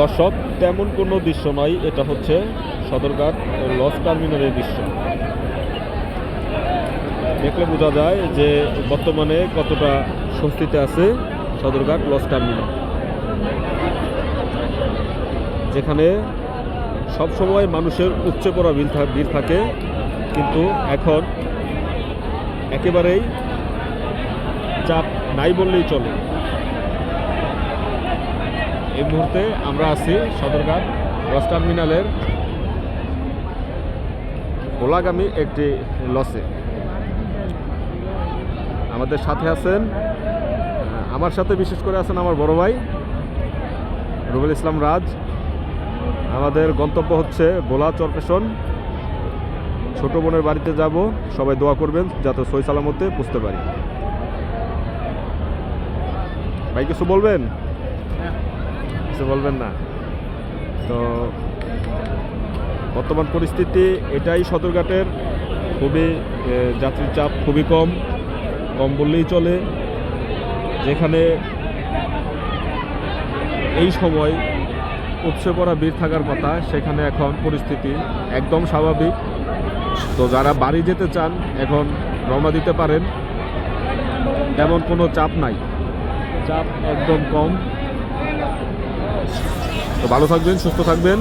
দর্শক, তেমন কোনো দৃশ্য নয় এটা হচ্ছে সদরঘাট লস টার্মিনালের দৃশ্য। দেখলে বোঝা যায় যে বর্তমানে কতটা স্বস্তিতে আছে সদরঘাট লস টার্মিনাল। যেখানে সব সময় মানুষের উপচে পড়া বিল ভিড় থাকে, কিন্তু এখন একেবারেই চাপ নাই বললেই চলে। এই মুহূর্তে আমরা আছি সদরঘাট বাস টার্মিনালের গোলাগামী একটি লসে। আমাদের সাথে আছেন আমার সাথে বিশেষ করে আছেন আমার বড় ভাই রুবেল ইসলাম রাজ। আমাদের গন্তব্য হচ্ছে গোলা চরপেশন ছোট বোনের বাড়িতে যাব, সবাই দোয়া করবেন যাতে সই সালামতে পুষতে পারি। ভাই কিছু বলবেন? কিছু বলবেন না। তো বর্তমান পরিস্থিতি এটাই সদরঘাটের। খুবই যাত্রীর চাপ খুবই কম কম বললেই চলে। যেখানে এই সময় উপসে পড়া ভিড় থাকার কথা, সেখানে এখন পরিস্থিতি একদম স্বাভাবিক। তো যারা বাড়ি যেতে চান, এখন রওনা দিতে পারেন। তেমন কোনো চাপ নাই। চাপ একদম কম। তো ভালো থাকবেন সুস্থ থাকবেন।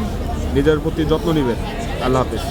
নিজের প্রতি যত্ন নেবেন। আল্লাহ হাফিজ।